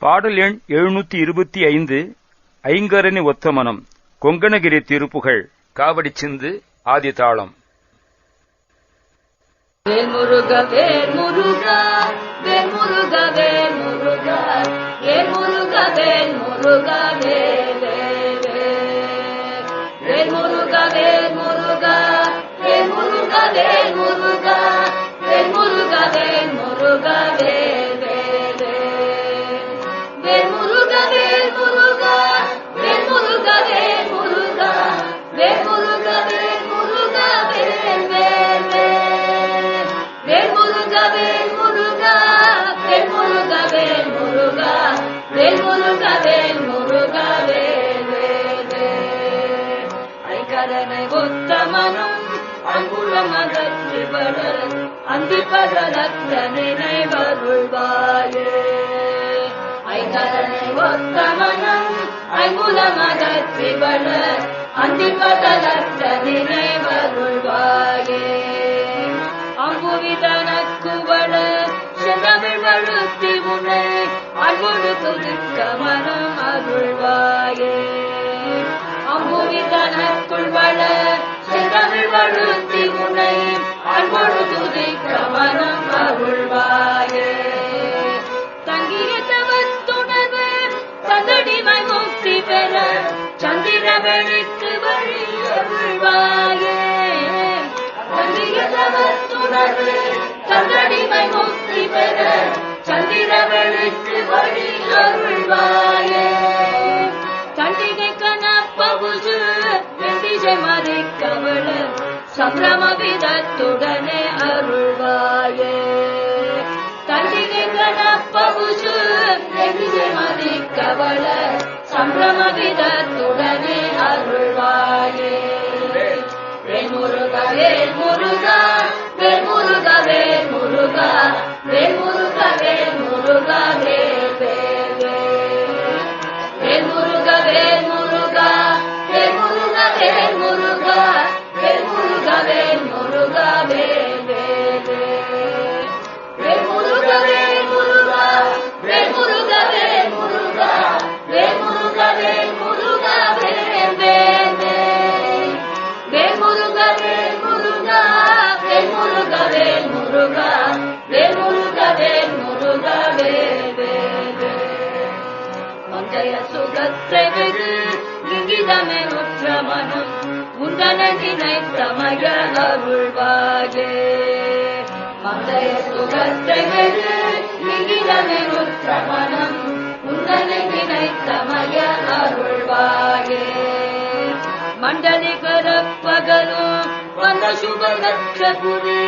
பாடல் எண் எழுநூத்தி இருபத்தி ஐந்து ஐங்கரணி ஒத்தமனம் கொங்கனகிரி கொங்கணகிரி திருப்புகழ் காவடி சிந்து ஆதி தாளம் வேல்முருக வேல் muruga de de de del ஐங்கரனை ஒத்த மனம் அங்குளம் அந்தி அந்திப்பதற்க நினைவருள்வாயே. ஐகரனை ஒத்த மனம் ஐங்குளம் அந்தி அந்திப்பதற்க நினைவருள்வாயே. அம்புவிதனக்குவள செந்தமிழ் வழுத்தி உனை அன்போடு துதிக்க மனம் அருள்வாயே. அம்புவிதனக்குள் வள செந்தமிழ் உனை அன்போடு துதிக்க மனம் அருள்வாயே தங்கிய தவத்துணர்வு தந்தடிமை முக்தி பெற சந்திர வழி அருள்வாயே தங்கிய தவத்துணர்வு முக்தி பெற வழி அருள்வாயே. வெண்டிசை மதிக்கவள சம்பிரம விதத்துடனே அருள்வாயே. கண்டிகை கனப்பவுசு வெண்டிசை மதிக்கவள சம்பிரம விதத்துடனே அருள்வாயே. வேல் முருகா வேல் முருகா வேல் முருகா வேல் முருகா வேல் முருகா வேல் முருகா வேல் சுகத்தை வெகு இங்கிதமே உற்ற மனம் உந்தனை நினைத்தமய அருள்வாயே மங்கைய சுகத்தை வெகு இங்கிதமே உற்ற மனம் உந்தனை நினைத்தமய அருள்வாயே மண்டலி கரப்பகலும் வந்த சுபலட்ச புரி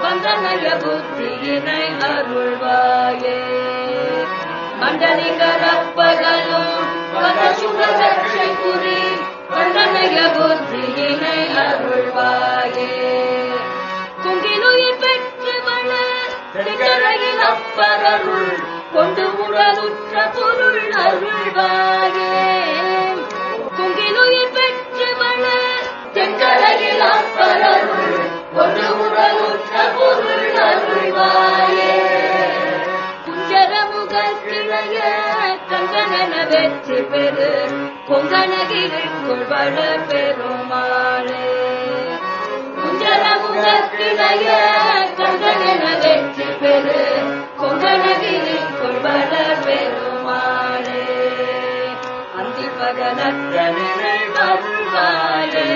வந்தனய புத்தியினை அருள்வாயே. மண்டலி पुरे अधमय बुद्धिः கங்கனன வெற்றி பெரு கொங்கனகிரிக்குள் வள பெருமாளே குஞ்சரமுக கிளைய கங்கனன வெற்றி பெரு கொங்கனகிரிக்குள் வள பெருமாளே அந்தி பகலற்ற நினைவருள்வாயே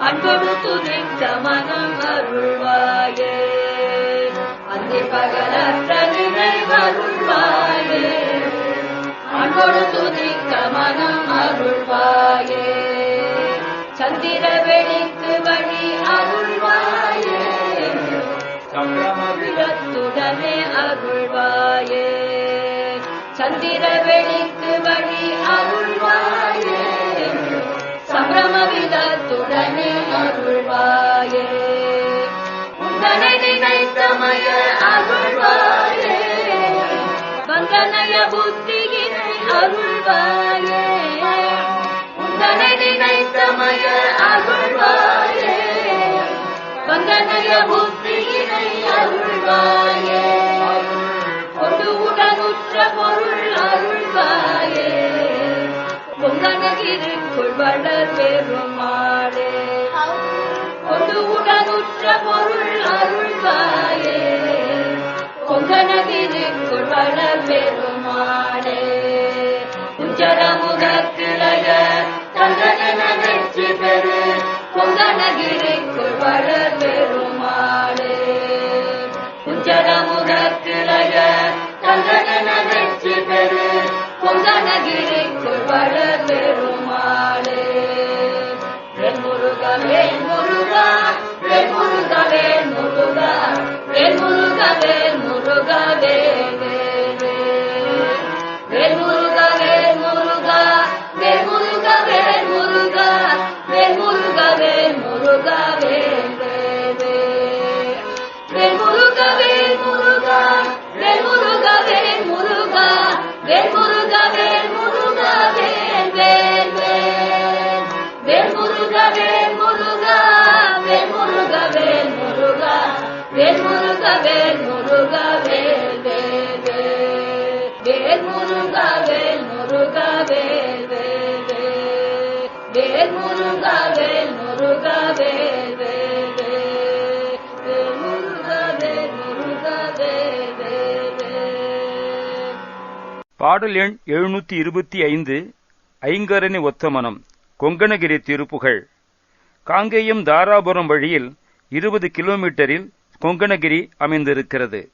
அன்போடு துதிக்க மனம் அருள்வாயே. அந்தி பகலற்ற நினைவருள்வாயே அன்போடு துதிக்க மனம் அருள்வாயே. சந்திர வெளிக்கு வழி அருள்வாயே. சம்பிரமவிடத்துடனே அருள்வாயே. சந்திர வெளிக்கு வழி அருள்வாயே. சம்பிரம விதத்துடனே அருள்வாயே. உந்தனை நினைத்தமய அருள்வாயே. வந்தனய புத்தியே அருள்வாயே. உந்தனை நினைத்தமய அருள்வாயே. வந்தனைய புத்தியினை அருள்வாயே. கொண்டு உடனுற்ற பொருள் அருள்வாயே. பொங்கனகிருக்குள் வளர் பெருமாளே கொண்டு உடனுற்ற பொருள் அருள்வாயே. கொங்கனகிருக்குள் வளர் பெருமாளே கொங்கனகிரிக்குள் வளர் பெருமாளே உஞ்சரமுகத்திளைய தங்கன பாடல் எண் எழுநூத்தி இருபத்தி ஐந்து ஐங்கரணி ஒத்தமனம் கொங்கணகிரி திருப்புகழ். காங்கேயம் தாராபுரம் வழியில் இருபது கிலோமீட்டரில் கொங்கணகிரி அமைந்திருக்கிறது.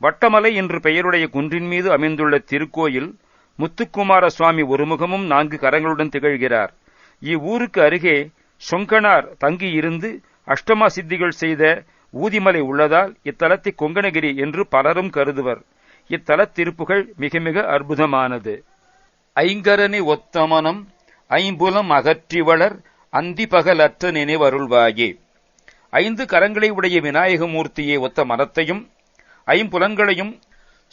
வட்டமலை என்று பெயருடைய குன்றின் மீது அமைந்துள்ள திருக்கோயில் முத்துக்குமார சுவாமி ஒருமுகமும் நான்கு கரங்களுடன் திகழ்கிறார். இவ்வூருக்கு அருகே சொங்கனார் தங்கியிருந்து அஷ்டமா சித்திகள் செய்த ஊதிமலை உள்ளதால் இத்தலத்தை கொங்கணகிரி என்று பலரும் கருதுவர். இத்தலத்திருப்புகள் மிக மிக அற்புதமானது. ஐங்கரணி ஒத்தமனம் ஐம்புலம் அகற்றிவளர் அந்தி பகலற்ற நினைவருள்வாயே. ஐந்து கரங்களை உடைய விநாயகமூர்த்தியை ஒத்த மரத்தையும் ஐம்புலங்களையும்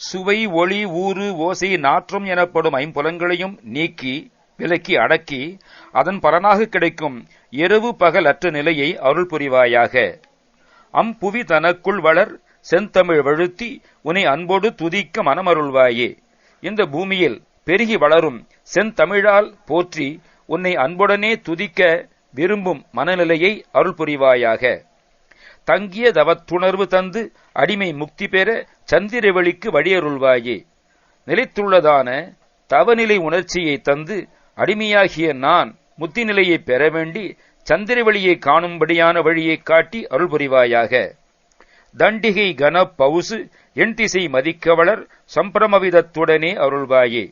சுவை ஒளி ஊறு ஓசை நாற்றம் எனப்படும் ஐம்புலங்களையும் நீக்கி விலக்கி அடக்கி அதன் பலனாக கிடைக்கும் இரவு பகல் அற்ற நிலையை அருள் புரிவாயாக அம்புவி தனக்குள் வளர் செந்தமிழ் வழுத்தி உன்னை அன்போடு துதிக்க மனமருள்வாயே. இந்த பூமியில் பெருகி வளரும் செந்தமிழால் போற்றி உன்னை அன்புடனே துதிக்க விரும்பும் மனநிலையை அருள் புரிவாயாக தங்கிய தவத்துணர்வு தந்து அடிமை முக்தி பெற சந்திரவெளிக்கு வழியருள்வாயே. நிலைத்துள்ளதான தவநிலை உணர்ச்சியை தந்து அடிமையாகிய நான் முத்தி நிலையை பெற வேண்டி சந்திரவெளியை காணும்படியான வழியை காட்டி அருள் புரிவாயாக தண்டிகை கன பவுசு என் திசை மதிக்கவளர் சம்பிரமவிதத்துடனே அருள்வாயே.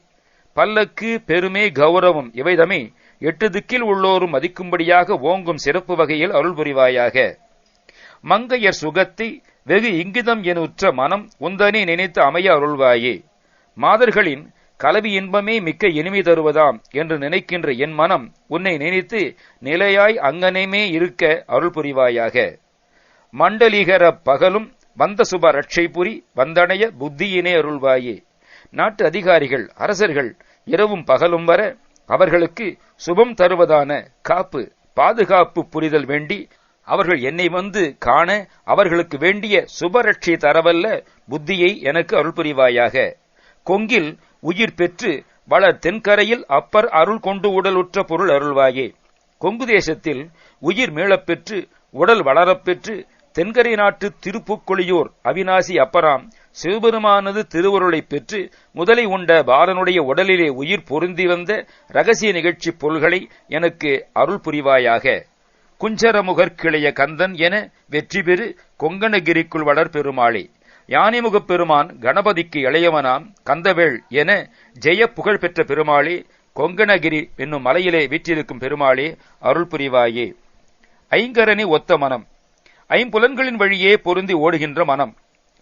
பல்லக்கு பெருமை கௌரவம் இவைதமே எட்டு திக்கில் உள்ளோரும் மதிக்கும்படியாக ஓங்கும் சிறப்பு வகையில் அருள் புரிவாயாக மங்கையர் சுகத்தை வெகு இங்கிதம் எனுற்ற மனம் உந்தனே நினைத்து அமைய அருள்வாயே. மாதர்களின் கலவி இன்பமே மிக்க இனிமை தருவதாம் என்று நினைக்கின்ற என் மனம் உன்னை நினைத்து நிலையாய் அங்கனேமே இருக்க அருள் புரிவாயாக மண்டலிகர பகலும் வந்த சுப ரட்சை புரி வந்தடைய புத்தியினே அருள்வாயே. நாட்டு அதிகாரிகள் அரசர்கள் இரவும் பகலும் வர அவர்களுக்கு சுபம் தருவதான காப்பு பாதுகாப்பு புரிதல் வேண்டி அவர்கள் என்னை வந்து காண அவர்களுக்கு வேண்டிய சுபரட்சி தரவல்ல புத்தியை எனக்கு அருள் புரிவாயாக கொங்கில் உயிர் பெற்று வள தென்கரையில் அப்பர் அருள் கொண்டு உடலுற்ற பொருள் அருள்வாயே. கொங்கு தேசத்தில் உயிர் மீளப்பெற்று உடல் வளரப்பெற்று தென்கரை நாட்டு திருப்புக்கொழியூர் அவிநாசி அப்பராம் சிவபெருமானது திருவருளைப் பெற்று முதலை உண்ட பாலனுடைய உடலிலே உயிர் பொருந்தி வந்த ரகசிய நிகழ்ச்சி பொருள்களை எனக்கு அருள் புரிவாயாக. குஞ்சரமுகர் கிளைய கந்தன் என வெற்றி பெறு கொங்கணகிரிக்குள் வளர் பெருமாளே. யானைமுகப் பெருமான் கணபதிக்கு இளையவனாம் கந்தவேள் என ஜெய புகழ் பெற்ற பெருமாளே கொங்கணகிரி என்னும் மலையிலே வீற்றிருக்கும் பெருமாளே அருள் புரிவாயே. ஐங்கரனி ஒத்த மனம் ஐம்புலன்களின் வழியே பொருந்தி ஓடுகின்ற மனம்.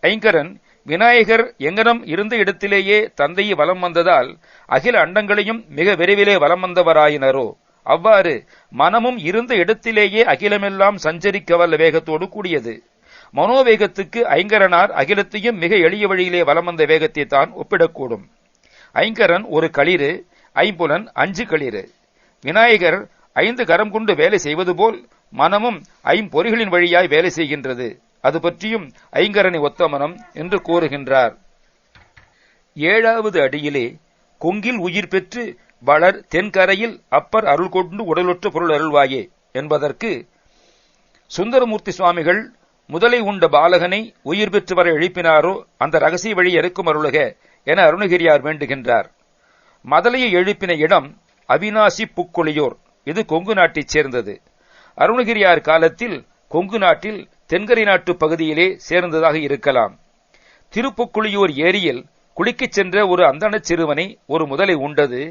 ஐங்கரன் விநாயகர் எங்கனம் இருந்த இடத்திலேயே தந்தையை வலம் வந்ததால் அகில அண்டங்களையும் மிக விரைவிலே வலம் வந்தவராயினரோ. அவ்வாறு மனமும் இருந்த இடத்திலேயே அகிலமெல்லாம் சஞ்சரிக்க வல்ல வேகத்தோடு கூடியது. மனோவேகத்துக்கு ஐங்கரனார் அகிலத்தையும் மிக எளிய வழியிலே வலம் வந்த வேகத்தை தான் ஒப்பிடக்கூடும். ஐங்கரன் ஒரு களிறு ஐம்புலன் அஞ்சு களிறு. விநாயகர் ஐந்து கரம் கொண்டு வேலை செய்வது போல் மனமும் ஐம்பொறிகளின் வழியாய் வேலை செய்கின்றது. அது பற்றியும் ஐங்கரனை ஒத்த மனம் என்று கூறுகின்றார். ஏழாவது அடியிலே கொங்கில் உயிர் பெற்று வளர் தென்கரையில் அப்பர் அருள் கொண்டு உடலுற்ற பொருள் அருள்வாயே என்பதற்கு சுந்தரமூர்த்தி சுவாமிகள் முதலை உண்ட பாலகனை உயிர் பெற்று வர எழுப்பினாரோ அந்த ரகசிய வழி இருக்கும் அருளுக என அருணகிரியார் வேண்டுகின்றார். மதலையை எழுப்பின இடம் அவினாசி புக்கொழியோர் இது கொங்கு நாட்டைச் சேர்ந்தது. அருணகிரியார் காலத்தில் கொங்கு நாட்டில் தென்கரை நாட்டு பகுதியிலே சேர்ந்ததாக இருக்கலாம். திருப்புக்குழியூர் ஏரியில் குளிக்கச் சென்ற ஒரு அந்தணச் சிறுவனை ஒரு முதலை உண்டது.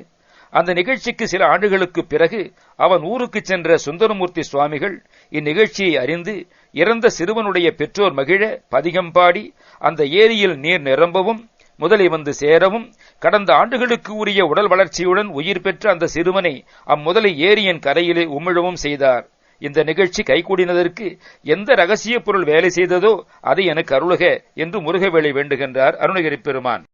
அந்த நிகழ்ச்சிக்கு சில ஆண்டுகளுக்கு பிறகு அவன் ஊருக்கு சென்ற சுந்தரமூர்த்தி சுவாமிகள் இந்நிகழ்ச்சியை அறிந்து இறந்த சிறுவனுடைய பெற்றோர் மகிழ பதிகம் பாடி அந்த ஏரியில் நீர் நிரம்பவும் முதலை வந்து சேரவும் கடந்த ஆண்டுகளுக்கு உரிய உடல் வளர்ச்சியுடன் உயிர் பெற்ற அந்த சிறுவனை அம்முதலை ஏரியின் கரையிலே உமிழவும் செய்தார். இந்த நிகழ்ச்சி கைகூடினதற்கு எந்த ரகசிய பொருள் வேலை செய்ததோ அதை எனக்கு அருளுக என்று முருகவேளை வேண்டுகின்றார் அருணகிரி பெருமான்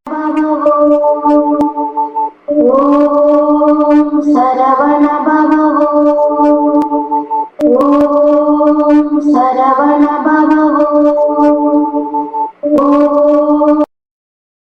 ॐ